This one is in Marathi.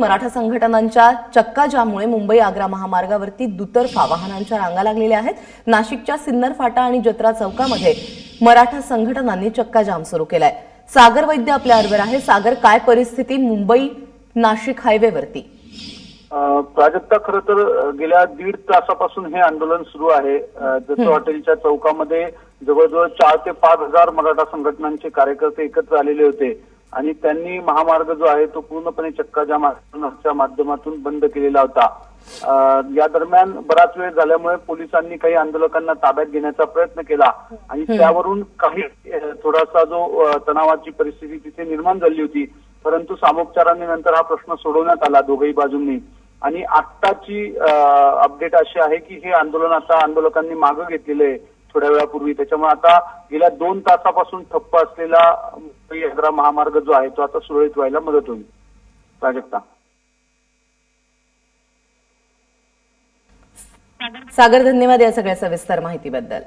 मराठा संघटनांच्या चक्का जाममुळे मुंबई आग्रा महामार्गावरती दुतर्फा वाहनांच्या रांगा लागलेल्या आहेत. नाशिकच्या सिन्नर फाटा आणि जत्रा चौकामध्ये मराठा संघटनांनी चक्का जाम सुरू केलाय. सागर वैद्य आपल्याबरोबर आहे. सागर काय परिस्थिती मुंबई नाशिक हायवेवरती? प्राजक्ता खरं तर गेल्या दीड तासापासून हे आंदोलन सुरू आहे. जसं हॉटेलच्या चौकामध्ये जवळजवळ चार ते पाच हजार मराठा संघटनांचे कार्यकर्ते एकत्र आलेले होते. आणि त्यांनी महामार्ग जो आहे तो पूर्णपणे चक्काजाम आंदोलनाच्या माध्यमातून बंद केलेला होता. या दरम्यान बराच वेळ झाल्यामुळे पोलिसांनी काही आंदोलकांना ताब्यात घेण्याचा प्रयत्न केला. आणि त्यावरून काही थोडासा जो तणावाची परिस्थिती तिथे निर्माण झाली होती. परंतु सामोपचाराने नंतर हा प्रश्न सोडवण्यात आला दोघही बाजूंनी. आणि आत्ताची अपडेट अशी आहे की हे आंदोलन आता आंदोलकांनी मागं घेतलेलं आहे थोड्या वेळापूर्वी. त्याच्यामुळे आता गेल्या दोन तासापासून ठप्प असलेला मुंबई महामार्ग जो आहे तो आता सुरळीत व्हायला मदत होईल. प्राजक्ता. सागर धन्यवाद या सगळ्या सविस्तर माहितीबद्दल.